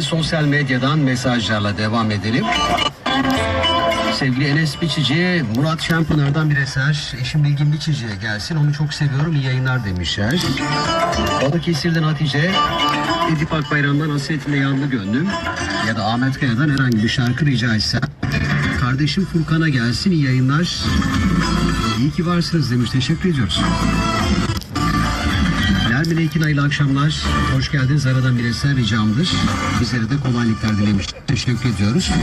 sosyal medyadan mesajlarla devam edelim. Sevgili Enes Biçici, Murat Şampınar'dan bir eser. Eşim Bilgin Biçici'ye gelsin. Onu çok seviyorum. İyi yayınlar demişler. Balıkesir'den Hatice, Edip Akbayram'dan Hasretle Yandı Gönlüm ya da Ahmet Kaya'dan herhangi bir şarkı rica etsem. Kardeşim Furkan'a gelsin. İyi yayınlar. İyi ki varsınız demiş. Teşekkür ediyoruz. Nermin Ekin hayırlı akşamlar. Hoş geldiniz. Aradan bir eser ricamdır. Bizlere de kolaylıklar dilemiş. Teşekkür ediyoruz.